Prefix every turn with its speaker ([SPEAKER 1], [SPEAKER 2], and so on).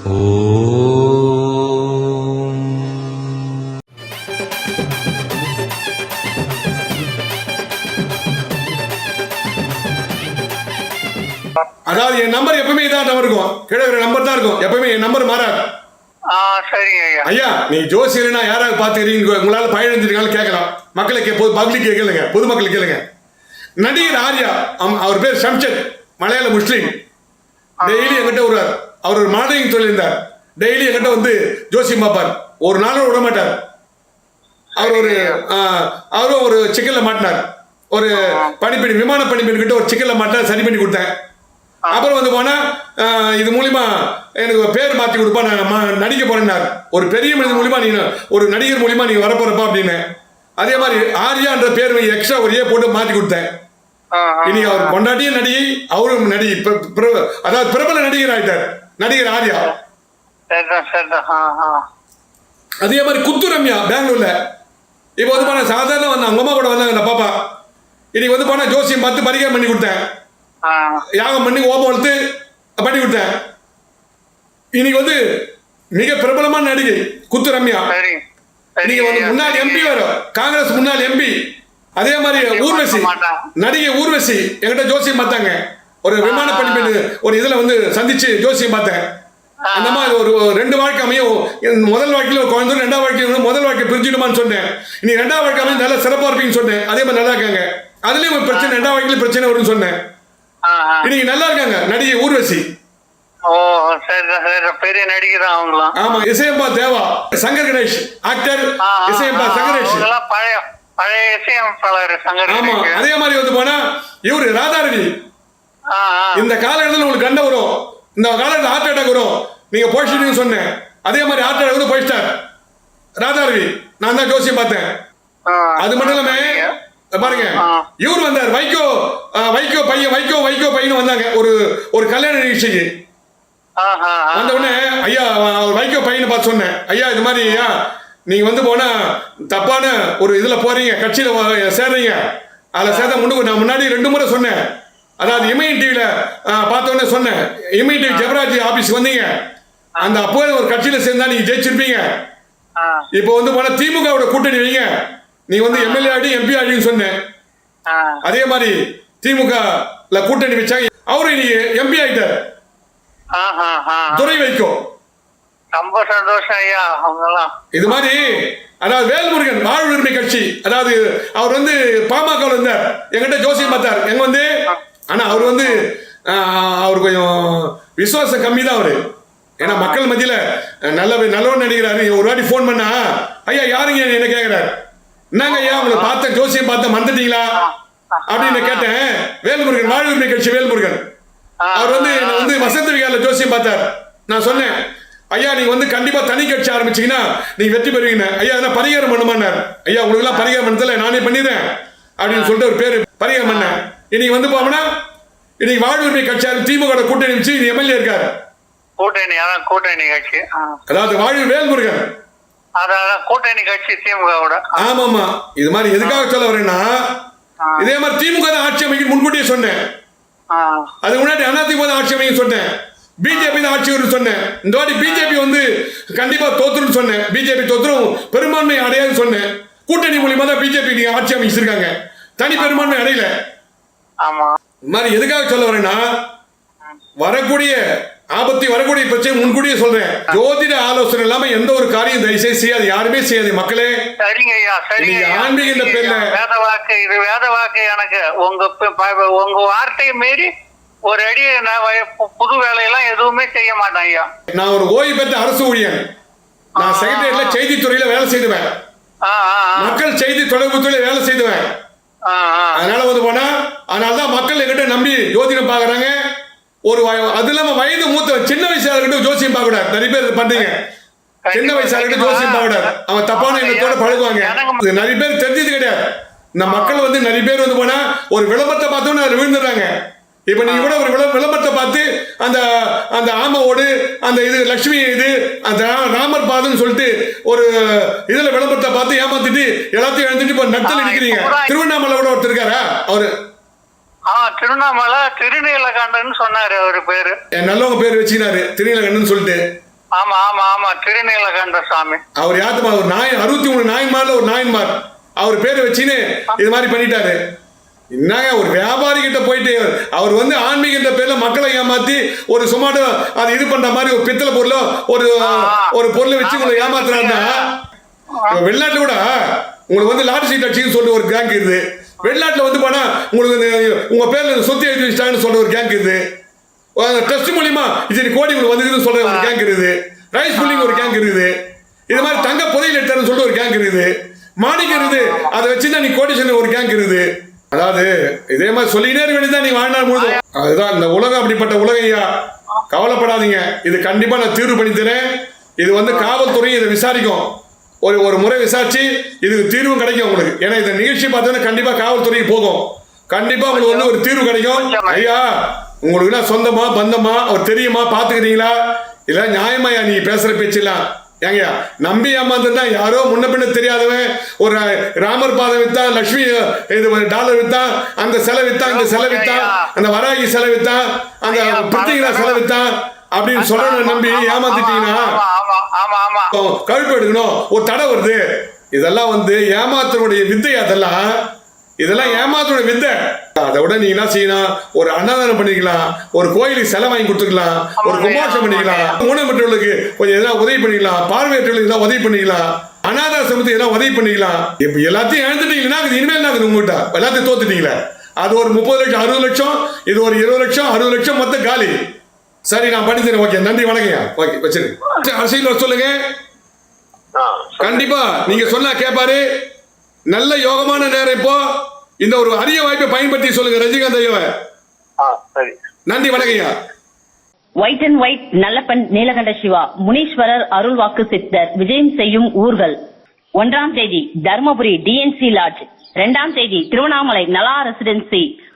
[SPEAKER 1] அதாவது என் நம்பர் எப்பவுமே இதான் நம்பர் இருக்கும். கீழே நம்பர் தான் இருக்கும். எப்பவுமே என் நம்பர் மாறாது
[SPEAKER 2] ஆ சரிங்க ஐயா.
[SPEAKER 1] ஐயா நீ ஜோசியர்னா யாராவது பார்த்துக்கிறீங்க உங்களால பயணிச்சிருக்காலும் கேட்கலாம். மக்களை கே பொது பப்ளிக் கேளுங்க. பொதுமக்கள் கேளுங்க. நடிகர் ஆர்யா அவர் பேர் ஷம்ஷத் மலையாள முஸ்லீம். டெய்லி என்கிட்ட வருவார். அவர் ஒரு மாடலிங் சொல்லியிருந்தார். டெய்லி என்கிட்ட வந்து ஜோசியம் பார்ப்பார். ஒரு நாளும் விட மாட்டார். அவர் ஒரு அவரும் ஒரு சிக்கல்ல மாட்டினார். ஒரு பணிப்பெண் விமான பணிப்பெண் கிட்ட ஒரு சிக்கல்ல மாட்டினார் சரி பண்ணி கொடுத்தேன். அப்புறம் வந்து போனா இது மூலியமா எனக்கு பேர் மாத்தி கொடுப்பா நான் நடிக்க போறேன்னார். ஒரு பெரிய மனிதன் மூலியமா நீ ஒரு நடிகர் மூலியமா நீ வரப்போறப்பா அப்படின்னு. அதே மாதிரி ஆர்யான்ற பேர் எக்ஸ்ட்ரா ஒரு ஏ போட்டு மாத்தி கொடுத்தேன். இனி அவர் கொண்டாட்டிய நடிகை அவரும் நடிகை அதாவது பிரபல நடிகர் ஆயிட்டார். நடிகர் ஆர்யா. அதே மாதிரி குத்து ரம்யா பெங்களூர்ல. இப்போ வந்து போனா சாதாரண வந்தாங்க அவங்க அம்மா கூட வந்தாங்க இந்த பாப்பா இன்னைக்கு வந்து போனா ஜோசியம் பார்த்து பரிகாரம் பண்ணி கொடுத்தேன். யாகம் பண்ணி ஓபம் வளர்த்து பண்ணி கொடுத்தேன். இன்னைக்கு வந்து மிக பிரபலமான நடிகை குத்து ரம்யா. நீங்க வந்து முன்னாள். எம்பி வர காங்கிரஸ் முன்னாள் எம்பி அதே மாதிரி ஊர்வசி. நடிகை ஊர்வசி என்கிட்ட ஜோசியம் பார்த்தாங்க. ஒரு விமான பணிப்பெண் ஒரு இதுல வந்து சந்திச்சு ஜோசியம் பார்த்தேன். அந்த மாதிரி ஒரு ரெண்டு வாழ்க்கை அமையும். முதல் வாழ்க்கையில ஒரு குழந்தை ரெண்டாவது வாழ்க்கையில முதல் வாழ்க்கை பிரிஞ்சிடுமான்னு சொன்னேன். நீ ரெண்டாவது வாழ்க்கை அமையும் நல்லா சிறப்பா இருப்பீங்கன்னு சொன்னேன். அதே மாதிரி நல்லா இருக்காங்க. அதுலயும் ஒரு பிரச்சனை ரெண்டாவது வாழ்க்கையில பிரச்சனை வரும்னு சொன்னேன். இன்னைக்கு நல்லா இருக்காங்க. நடிகை ஊர்வசி.
[SPEAKER 2] ஓ பெரிய நடிகை தான் அவங்களாம்.
[SPEAKER 1] ஆமா இசையம்பா தேவா சங்கர் கணேஷ் ஆக்டர் இசையம்பா சங்கரேஷ்
[SPEAKER 2] பழைய பழைய இசையமைப்பாளர் சங்கர்
[SPEAKER 1] ஆமா. அதே மாதிரி வந்து போனா இவரு ராதாரவி. இந்த காலகட்டத்தில் உங்களுக்கு கண்ட வரும். இந்த காலத்தில் ஹார்ட் அட்டாக் வரும். நீங்க போயிட்டு சொன்னேன். அதே மாதிரி ஹார்ட் அட்டாக் வந்து போயிட்டார் ராதாரவி நான் தான் ஜோசியம் பார்த்தேன். அது மட்டும் இல்லாம பாருங்க. இவர் வந்தார். வைகோ வைகோ பையன் வைகோ வைகோ பையன் வந்தாங்க. ஒரு ஒரு கல்யாண நிகழ்ச்சிக்கு. வந்த உடனே ஐயா வைகோ பையனை பார்த்து சொன்னேன். ஐயா இது மாதிரி ஐயா நீங்க வந்து போனா தப்பான ஒரு இதுல போறீங்க. கட்சியில சேர்றீங்க. அதுல சேர்ந்த முன்னுக்கு நான் முன்னாடி ரெண்டு முறை சொன்னேன். அதாவது இமயம் டிவில பார்த்த உடனே சொன்னேன் இமயம் டிவி ஜெபராஜ் ஆபீஸ் வந்தீங்க. அந்த அப்போ ஒரு கட்சியில சேர்ந்தா நீங்க ஜெயிச்சிருப்பீங்க. இப்போ வந்து போனா திமுகவோட கூட்டணி வைங்க. நீ வந்து எம்எல்ஏ ஆடி எம்பி ஆடின்னு சொன்னேன். அதே மாதிரி திமுக கூட்டணி வச்சாங்க. அவரு இன்னைக்கு எம்பி ஆயிட்டார். துறை வைக்கோ
[SPEAKER 2] ரொம்ப சந்தோஷம் ஐயா அவங்கெல்லாம்.
[SPEAKER 1] இது மாதிரி அதாவது வேல்முருகன் வாழ் உரிமை கட்சி. அதாவது அவர் வந்து பாமக இருந்தார். எங்கிட்ட ஜோசியம் பார்த்தார். எங்க வந்து ஆனால் அவர் வந்து அவர் கொஞ்சம் விசுவாசம் கம்மி தான் அவர். ஏன்னா மக்கள் மத்தியில் நல்ல நல்லவன் நினைக்கிறாரு ஒரு வாட்டி ஃபோன் பண்ணா ஐயா யாருங்க என்ன கேட்குறாரு என்னங்க ஐயா உங்களை பார்த்த ஜோசியம் பார்த்த மறந்துட்டீங்களா? அப்படின்னு கேட்டேன். வேல்முருகன் வாழ்வுரிமை கட்சி வேல்முருகன். அவர் வந்து என்னை வந்து வசந்த விகாரில் ஜோசியம் பார்த்தார். நான் சொன்னேன் ஐயா நீங்க வந்து கண்டிப்பா தனி கட்சி ஆரம்பிச்சீங்கன்னா நீங்க வெற்றி பெறுவீங்க. ஐயா என்ன பரிகாரம் பண்ணுமான்னார். ஐயா உங்களுக்கு எல்லாம் பரிகாரம் பண்ணதில்ல நானே பண்ணிடுறேன். அப்படின்னு சொல்லிட்டு ஒரு பேரு பரிகாரம் பண்ணேன். இன்னைக்கு வந்து போனா இன்னைக்கு வாழ்வுரிமை கட்சியார் திமுக கூட்டணி வச்சு எம்எல்ஏ இருக்காரு.
[SPEAKER 2] கூட்டணி அதான் கூட்டணி கட்சி.
[SPEAKER 1] அதாவது வாழ்வு வேல்முருகன்.
[SPEAKER 2] அதான் கூட்டணி கட்சி திமுகவோட.
[SPEAKER 1] ஆமாமா இது மாதிரி எதுக்காக சொல்ல வரேன்னா இதே மாதிரி திமுக தான் ஆட்சி அமைக்க முன்கூட்டியே சொன்னேன். அதுக்கு முன்னாடி அதிமுக தான் ஆட்சி அமைக்க சொன்னேன். பிஜேபி தான் ஆட்சி வரும்னு சொன்னேன். இந்த வாட்டி பிஜேபி வந்து கண்டிப்பா தோத்துருன்னு சொன்னேன். பிஜேபி தோத்துரும் பெரும்பான்மை அடையாதுன்னு சொன்னேன். கூட்டணி மூலியமா தான் பிஜேபி நீங்க ஆட்சி அமைச்சிருக்காங்க. தனி பெரும்பான்மை அடையல. இந்த மாதிரி எதுக்காக சொல்ல வரேன்னா வரக்கூடிய ஆபத்து வரக்கூடிய பிரச்சனை முன்கூட்டியே சொல்றேன். ஜோதிட ஆலோசனை இல்லாம எந்த ஒரு காரியம் தயவுசெய்து செய்யாது யாருமே செய்யாது மக்களே.
[SPEAKER 2] சரிங்க ஐயா சரிங்க
[SPEAKER 1] ஆன்மீக பேர்ல-.
[SPEAKER 2] வேத வாக்கு இது வேத வாக்கு எனக்கு உங்க உங்க வார்த்தையை மீறி ஒரு அடி புது வேலையெல்லாம் எதுவுமே செய்ய மாட்டேன் ஐயா.
[SPEAKER 1] நான் ஒரு ஓய்வு பெற்ற அரசு ஊழியன். நான் செக்ரட்டரியேட்ல செய்தித்துறையில வேலை செய்துவேன். மக்கள் செய்தி தொடர்பு துறையில வேலை செய்துவேன். அதனால வந்து போனா அதனால தான் மக்கள் எங்கிட்ட நம்பி ஜோதிடம் பார்க்கறாங்க. ஒரு அது இல்லாம வயது மூத்த சின்ன வயசாகிட்ட ஜோசியம் பார்க்க கூடாது நிறைய பேர் பண்றீங்க. சின்ன வயசாகிட்ட ஜோசியம் பார்க்க கூடாது அவன் தப்பான எண்ணத்தோட பழகுவாங்க. நிறைய பேர் தெரிஞ்சது கிடையாது. இந்த மக்கள் வந்து நிறைய பேர் வந்து போனா ஒரு விளம்பரத்தை பார்த்தோன்னு அதில் விழுந்துடுறாங்க. இப்ப நீங்க கூட ஒரு விளம்- விளம்பரத்தை பார்த்து அந்த அந்த ஆமோடு அந்த இது லட்சுமி இது அந்த ராமர் பாதம்னு சொல்லிட்டு ஒரு இதுல விளம்பரத்தை பார்த்து ஏமாத்திட்டு எல்லாத்தையும் எழுந்துட்டு இப்ப நட்டல் நிக்கிறீங்க. திருவண்ணாமலை கூட ஒருத்தர் இருக்காரா? அவரு.
[SPEAKER 2] திருவண்ணாமலை திருநீலகண்டன்னு சொன்னாரு அவரு பேரு.
[SPEAKER 1] நல்லவங்க பேர் வச்சுக்கினாரு. திருநீலகண்டன் சொல்லிட்டு.
[SPEAKER 2] ஆமா ஆமா ஆமா. திருநீலகண்ட சாமி.
[SPEAKER 1] அவர் யாத்துமா ஒரு நாய் அறுபத்தி மூணு நாயன்மார்ல ஒரு நாயன்மார் அவர் பேரை வச்சுன்னு இது மாதிரி பண்ணிட்டாரு. என்னங்க ஒரு வியாபாரி கிட்ட போயிட்டு அவர் வந்து ஆன்மீகன்ற பேர்ல மக்களை ஏமாத்தி ஒரு சுமாட்டோ அது இது பண்ற மாதிரி ஒரு பித்தளை பொருளோ ஒரு ஒரு பொருளை வச்சு உங்களை ஏமாத்துறாருன்னா வெளிநாட்டுல கூட உங்களுக்கு வந்து லாட்டரி சீட் அடிச்சுன்னு சொல்லிட்டு ஒரு கேங்க் இருக்குது. வெளிநாட்டில் வந்து போனால் உங்களுக்கு உங்கள் பேரில் சொத்து எழுதி வச்சிட்டாங்கன்னு சொல்கிற ஒரு கேங்க் இருக்குது டெஸ்ட் மூலியமா இது கோடி உங்களுக்கு வந்ததுன்னு சொல்ற ஒரு கேங்க் இருக்குது ரைஸ் புல்லிங் ஒரு கேங்க் இருக்குது. இது மாதிரி தங்க புதையில் எடுத்தாருன்னு சொல்லிட்டு ஒரு கேங்க் இருக்குது. மாணிக்கம் இருக்குது. அதை வச்சுதான் நீ கோடிஷன் ஒரு கேங்க் இருக்குது. அதாவது இதே மாதிரி சொல்லிக்கிட்டே இருக்க வேண்டியதான் நீ வாழ்நாள் முழுதும். அதுதான் இந்த உலகம் அப்படிப்பட்ட உலகையா. கவலைப்படாதீங்க. இது கண்டிப்பா நான் தீர்வு பண்ணி தரேன் இது வந்து காவல்துறை இதை விசாரிக்கும். ஒரு ஒரு முறை விசாரிச்சு இதுக்கு தீர்வும் கிடைக்கும் உங்களுக்கு. ஏன்னா இந்த நிகழ்ச்சி பார்த்தோன்னா கண்டிப்பா காவல்துறைக்கு போகும். கண்டிப்பா உங்களுக்கு வந்து ஒரு தீர்வு கிடைக்கும். ஐயா உங்களுக்கு சொந்தமா பந்தமா அவர் தெரியுமா பாத்துக்கிறீங்களா இல்ல நியாயமாயா நீ பேசுற பேச்செல்லாம்? ஏங்கய்யா நம்பி ஏமாந்துட்டா யாரோ முன்ன பின்ன தெரியாதவன் ஒரு ராமர் பாதம் வித்தா லட்சுமி இது டாலர் வித்தா அந்த செலை வித்தா இந்த செலை வித்தா அந்த வராகி செலை வித்தா அந்த பிரித்திங்களா செலை வித்தா அப்படின்னு சொல்லணும் நம்பி ஏமாத்திட்டீங்கன்னா கழுப்பு எடுக்கணும். ஒரு தடை வருது. இதெல்லாம் வந்து ஏமாத்தனுடைய வித்தை அதெல்லாம். இதெல்லாம் ஏமாத்தனுடைய வித்தை. அதை விட நீங்க என்ன செய்யணும் ஒரு அன்னதானம் பண்ணிக்கலாம். ஒரு கோயிலுக்கு செலை வாங்கி கொடுத்துக்கலாம். ஒரு கும்பாஷம் பண்ணிக்கலாம். ஊனமற்றவர்களுக்கு கொஞ்சம் எதனா உதவி பண்ணிக்கலாம். பார்வையற்றவர்களுக்கு எதனா உதவி பண்ணிக்கலாம். அனாதாசிரமத்துக்கு எதனா உதவி பண்ணிக்கலாம். இப்ப எல்லாத்தையும் இழந்துட்டீங்கன்னா இனிமேல் இருக்குது உங்ககிட்ட? எல்லாத்தையும் தோத்துட்டீங்களே. அது ஒரு முப்பது லட்சம் அறுபது லட்சம் இது ஒரு இருபது லட்சம் அறுபது லட்சம் மொத்தம் காலி. சரி நான் பண்ணி தரேன் ஓகே நன்றி வணக்கங்க ஓகே வச்சிருங்க அரசியல் வர சொல்லுங்க. கண்டிப்பா நீங்க சொன்னா கேட்பாரு நல்ல யோகமான நேரம் இப்போ. இந்த ஒரு அரிய வாய்ப்பை பயன்படுத்தி சொல்லுங்க ரஜினிகாந்த் ஐயாவை. நன்றி வணக்கம்யா.
[SPEAKER 3] White and white Nallappan Neelakanta Siva Muneeswarar அருள்வாக்கு சித்தர் விஜயம் செய்யும் ஊர்கள். ஒன்றாம் தேதி தர்மபுரி டிஎன்சி லாட்ஜ் இரண்டாம் தேதி திருவண்ணாமலை நலா ரெசிடென்சி